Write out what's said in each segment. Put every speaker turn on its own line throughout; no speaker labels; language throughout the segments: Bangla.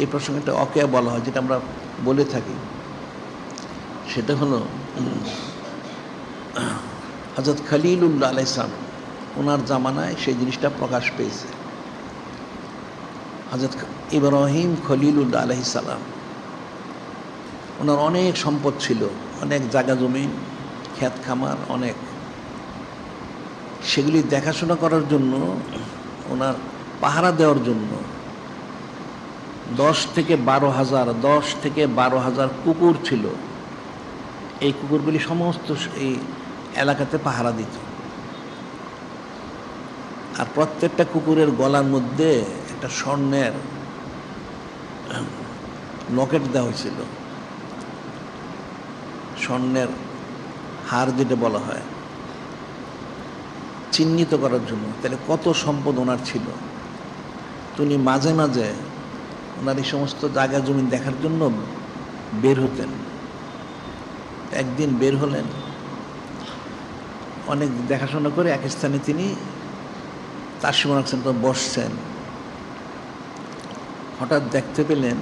এই প্রসঙ্গে একটা অকেয়া বলা হয়, যেটা আমরা বলে থাকি। সেটা হলো হজরত খলিলুল্লাহ আলাইসলাম ওনার জামানায় সেই জিনিসটা প্রকাশ পেয়েছে। হজরত ইব্রাহিম খলিলুল্লাহ আলহিসাল্লাম ওনার অনেক সম্পদ ছিল, অনেক জায়গা জমিন খ্যাত খামার, অনেক। সেগুলি দেখাশোনা করার জন্য, ওনার পাহারা দেওয়ার জন্য দশ থেকে বারো হাজার, দশ থেকে বারো হাজার কুকুর ছিল। এই কুকুরগুলি সমস্ত এই এলাকাতে পাহারা দিত। আর প্রত্যেকটা কুকুরের গলার মধ্যে একটা স্বর্ণের লকেট দেওয়া হয়েছিল। স্বর্ণের হার যেটা বলা হয়, চিহ্নিত করার জন্য। তাহলে কত সম্পদ ওনার ছিল? তিনি মাঝে মাঝে ওনার এই সমস্ত জায়গা জমি দেখার জন্য বের হতেন। একদিন বের হলেন। অনেক দেখাশোনা করে এক স্থানে তিনি তাসিমন রাখছেন তো বসছেন। হঠাৎ দেখতে পেলেন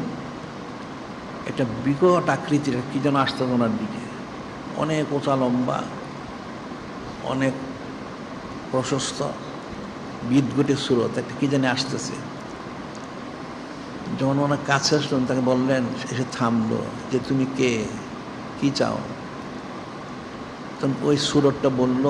একটা বিকট আকৃতির কী যেন আসতে ওনার দিকে। অনেক উঁচা লম্বা, অনেক প্রশস্ত বিদগুটে সুরত, একটা কী জানি আসতেছে। যখন ওনার কাছে আসলেন তাকে বললেন, এসে থামলো। যে তুমি কে? কি চাও? তখন ওই সুরতটা বলল,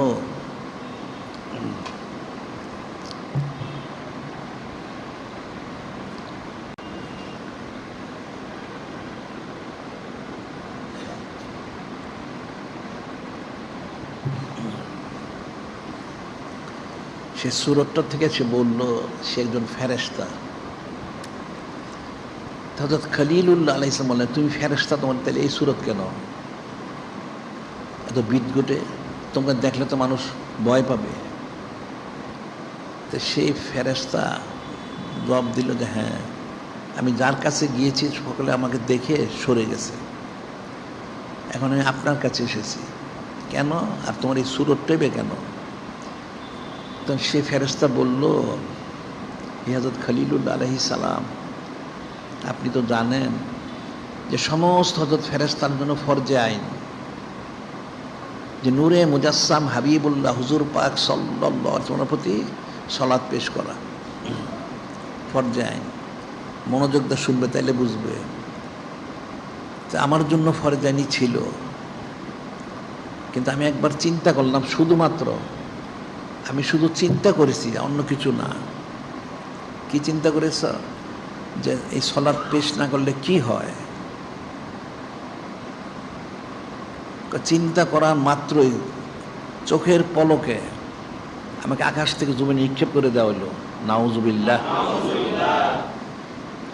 সে সুরতটা থেকে সে বলল, সে একজন ফেরেস্তা হজরত খলিলুল্লাহ আলাইসলাম বললেন, তুমি ফেরেস্তা তোমার তাহলে এই সুরত কেন? এত বিদ বিদগুটে তোমাকে দেখলে তো মানুষ ভয় পাবে। তো সেই ফেরেস্তা জবাব দিল যে হ্যাঁ আমি যার কাছে গিয়েছি, সকলে আমাকে দেখে সরে গেছে। এখন আমি আপনার কাছে এসেছি। কেন? আর তোমার এই সুরতটাই কেন? তখন সে ফেরস্তা বলল হিয়াজত খলিলুল্লা আলহি সালাম আপনি তো জানেন যে সমস্ত হজরত ফেরেস্তার জন্য ফরজে আইন। যে নূরে মুজাসসাম হাবিবুল্লাহ হুজুর পাক সাল্লার প্রতি সলাদ পেশ করা। ফরজে আইন। মনোযোগ দা শুনবে, তাইলে বুঝবে। আমার জন্য ফরজে আইনই ছিল। কিন্তু আমি একবার চিন্তা করলাম, শুধুমাত্র আমি শুধু চিন্তা করেছি, অন্য কিছু না। কি চিন্তা করেছ? যে এই সলাদ পেশ না করলে কি হয়? চিন্তা করা মাত্রই চোখের পলকে আমাকে আকাশ থেকে জমি নিক্ষেপ করে দেওয়া হলো নাউজুবিল্লাহ।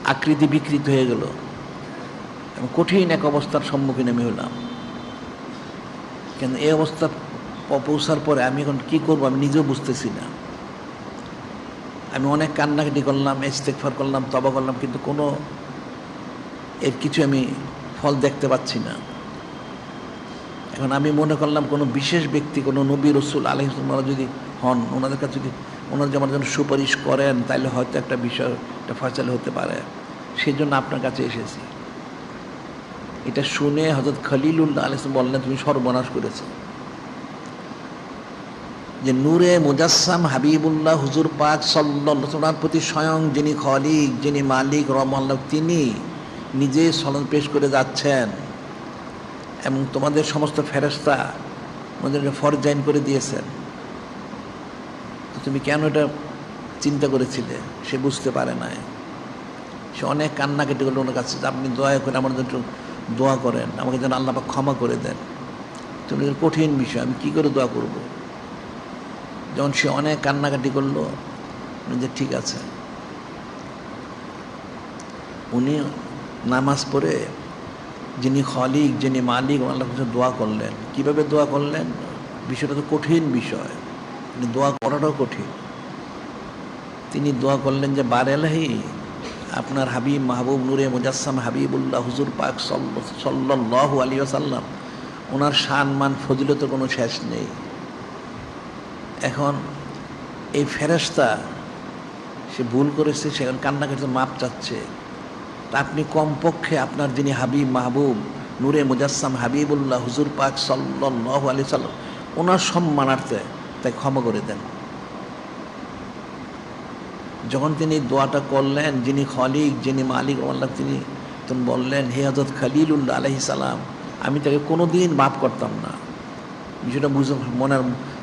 আকৃতি বিকৃত হয়ে গেল। এবং কঠিন এক অবস্থার সম্মুখীন আমি হলাম। কেন এই অবস্থা পৌঁছার পরে আমি এখন কি করব আমি নিজেও বুঝতেছি না। আমি অনেক কান্নাকাটি করলাম ইস্তেকফার করলাম তবা করলাম, কিন্তু কোনো এর কিছু আমি ফল দেখতে পাচ্ছি না। এখন আমি মনে করলাম কোনো বিশেষ ব্যক্তি, কোনো নবী রসুল আলহিমরা যদি হন, ওনাদের কাছে যদি ওনারা যে আমার জন্য সুপারিশ করেন তাহলে হয়তো একটা বিষয়, একটা ফয়সাল হতে পারে। সেই জন্য আপনার কাছে এসেছি। এটা শুনে হজরত খলিলুল্লাহ আলিয়াম বললেন, তুমি সর্বনাশ করেছ। যে নূরে মুজাসসাম হাবিবুল্লাহ হুজুর পাক সাল্লার প্রতি স্বয়ং যিনি খলিক, যিনি মালিক রহমাল্লাহ তিনি নিজে সলন পেশ করে যাচ্ছেন। এবং তোমাদের সমস্ত ফেরস্তা আমাদের ফরজাইন করে দিয়েছেন। তুমি কেন এটা চিন্তা করেছিলে? সে বুঝতে পারে নাই। সে অনেক কান্না কেটে করল ওনার কাছে আপনি দয়া করে আমার জন্য দোয়া করেন, আমাকে যেন আল্লাহ ক্ষমা করে দেন। তুমি কঠিন বিষয়, আমি কী করে দোয়া করব? যখন সে অনেক কান্নাকাটি করল যে ঠিক আছে। উনি নামাজ পড়ে যিনি খলিক, যিনি মালিক আল্লাহ কাছে দোয়া করলেন। কীভাবে দোয়া করলেন? বিষয়টা তো কঠিন বিষয়। দোয়া করাটাও কঠিন। তিনি দোয়া করলেন যে, বারেলাহি, আপনার হাবিব মাহবুব নূরে মুজাসসাম হাবিবুল্লাহ হুজুর পাক সল্ল সাল্লাহ আলী আসাল্লাম ওনার শান মান ফজিলতের কোনো শেষ নেই। এখন এই ফেরেস্তা সে ভুল করেছে সেখানে কান্নাকাটিতে মাপ চাচ্ছে। তা আপনি কমপক্ষে আপনার যিনি হাবিব মাহবুব, নূরে মুজাসসাম হাবিবুল্লাহ হুজুর পাক সাল্লাহ আলি সাল্লাম, ওনার সম্মানার্থে তাই ক্ষমা করে দেন। যখন তিনি দোয়াটা করলেন, যিনি খলিক, যিনি মালিক, আল্লাহ তিনি তখন বললেন, হে হজরত খালিলুল্লাহ আলহি সালাম, আমি তাকে কোনো দিন মাফ করতাম না। বিষয়টা বুঝে মনের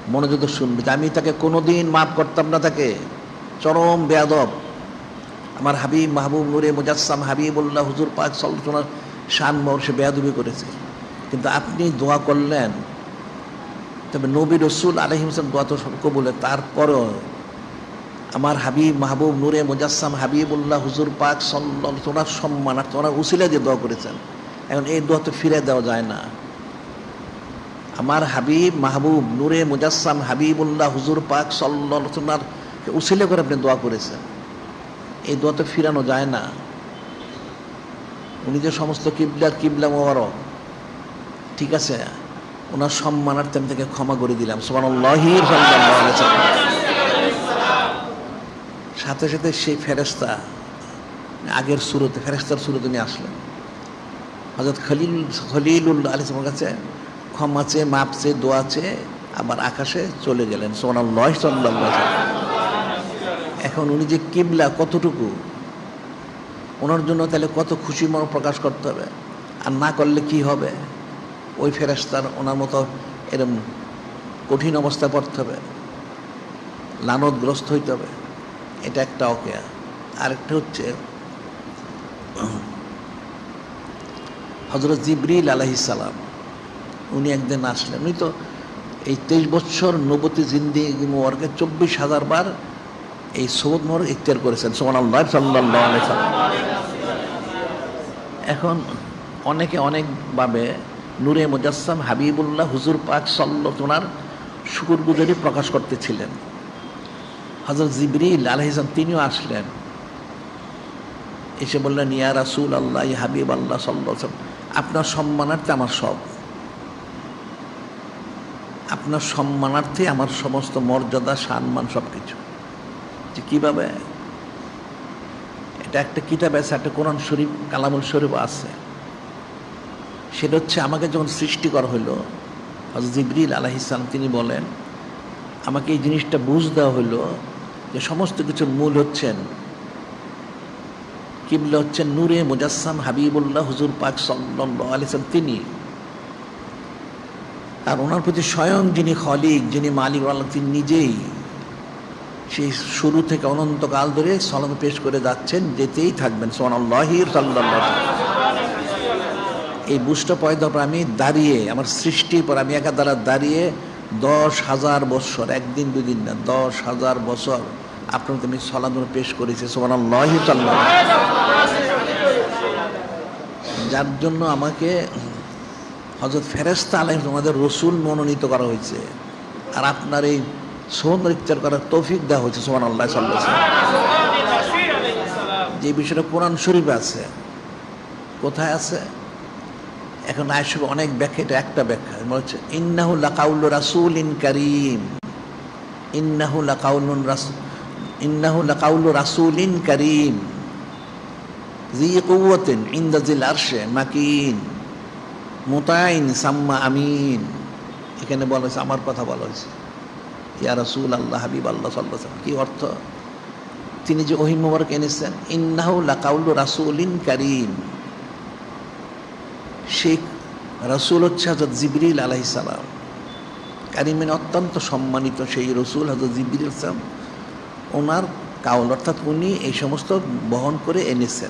মনোযোগ শুনবে আমি তাকে কোনো দিন মাফ করতাম না তাকে। চরম বেয়াদব। আমার হাবিব মাহবুব নুরে মুজাসসাম হাবিবুল্লাহ হুজুর পাক সল্লার শান মর সে বেয়াদবি করেছে। কিন্তু আপনি দোয়া করলেন। তবে নবী রসুল আলহিমসান দোয়া তো সব কবুলে তারপরও আমার হাবিব মাহবুব নূরে মুজাসসাম হাবিবুল্লাহ হুজুর পাক সল্লাহ তোনার সম্মানার্থে ওনার উসিলা দিয়ে দোয়া করেছেন। এখন এই দোয়া তো ফিরে দেওয়া যায় না। আমার হাবিব মাহবুব, নূরে মুজাসসাম হাবিবুল্লাহ হুজুর পাক সল্লাহ তোনার উসিলে করে আপনি দোয়া করেছেন। এই দোয়া তো ফিরানো যায় না। উনি যে সমস্ত কিবলার কিবলা মোবারক, ঠিক আছে? ওনার সম্মানার্থে আমি তাকে ক্ষমা করে দিলাম। সোমানুল্লাহির সাথে সাথে সেই ফেরেস্তা আগের সুরতে ফেরেস্তার সুরতে নিয়ে আসলেন। হজরত খলিল খলিলুল্লাহ আলিসের কাছে ক্ষমা চেয়ে মাপ চেয়ে দোয়া চেয়ে আবার আকাশে চলে গেলেন। সোমানুল্লাহ সাল্লাহ এখন উনি যে কিবলা, কতটুকু? ওনার জন্য তাহলে কত খুশি মন প্রকাশ করতে হবে? আর না করলে কি হবে? ওই ফেরাস্তার ওনার মতো এরম কঠিন অবস্থা পড়তে হবে। লানতগ্রস্ত হইতে হবে। এটা একটা ওকে আরেকটা হচ্ছে হজরত জিবরিল আলহিসাল্লাম উনি একদিন আসলেন। উনি তো এই তেইশ বছর নবতী জিন্দিগি মোয়ারকে চব্বিশ হাজার বার এই সবুদ মোহর ইখতিয়ার করেছেন সোমান আল্লাহ সাল্লাহ এখন অনেকে অনেকভাবে নূরে মুজাসসাম হাবিবুল্লাহ হুজুর পাক ওনার শুকুর গুজারি প্রকাশ করতেছিলেন। হজরত জিবরিল আলহিসাম তিনিও আসলেন। এসে বললেন, ইয়া রাসুল আল্লাহ হাবিব আল্লাহ সাল্লাম, আপনার সম্মানার্থে আমার সব। আপনার সম্মানার্থে আমার সমস্ত মর্যাদা, সম্মান সব কিছু যে কীভাবে? এটা একটা কিতাব আছে, একটা কোরআন শরীফ, কালামুল শরীফ আছে। সেটা হচ্ছে আমাকে যখন সৃষ্টি করা হজরত জিবরিল আলাহিসাম তিনি বলেন, আমাকে এই জিনিসটা বুঝ দেওয়া হইল যে সমস্ত কিছুর মূল হচ্ছেন, কিবলা হচ্ছেন নূরে মুজাসসাম হাবিবুল্লাহ হুজুর পাক সাল্লাহ আলিসাম তিনি আর ওনার প্রতি স্বয়ং যিনি খলিক, যিনি মালিক আল্লাহ, তিনি নিজেই সেই শুরু থেকে অনন্তকাল ধরে সলাম পেশ করে যাচ্ছেন, যেতেই থাকবেন। সোনাল্লাহির সাল্লাহ এই বুঝটা পয়দা পর আমি দাঁড়িয়ে, আমার সৃষ্টির পর আমি একা দ্বারা দাঁড়িয়ে দশ হাজার বছর, একদিন, দুদিন না, দশ হাজার বছর আপনাকে আমি সলাম পেশ করেছি। সাল্লাহ যার জন্য আমাকে হজরত ফেরেস্তা আলহ তোমাদের রসুল মনোনীত করা হয়েছে। আর আপনার এই সোহন করার তৌফিক দেওয়া হয়েছে সোমান আল্লাহ যে বিষয়টা কোরআন শরীফে আছে, কোথায় আছে? এখন আয়সব অনেক ব্যাখ্যা, এটা একটা ব্যাখ্যা। মনে হচ্ছে, ইন্নাহু লাকাউল রাসুল ইন করিম। ইন্নাহু লাকাউলুন রাসুল ইন্নাহু লাকাউল রাসুল ইন করিম। জি কৌয়তিন ইন্দাজিল আরশে মাকিন। মোতাইন সাম্মা আমিন। এখানে বলা হয়েছে, আমার কথা বলা হয়েছে। ইয়া রসুল আল্লাহ হাবিব আল্লাহ সাল্লাহ কি অর্থ? তিনি যে ওহিম মোবারক এনেছেন, ইন্নাহু লাকাউল রাসুলিন করিম। শেখ রসুল হচ্ছে হজরত জিবরিল আলাহি সালাম। কারিমেন অত্যন্ত সম্মানিত সেই রসুল হজরত জিবরিল সালাম, ওনার কাউল, অর্থাৎ উনি এই সমস্ত বহন করে এনেছেন।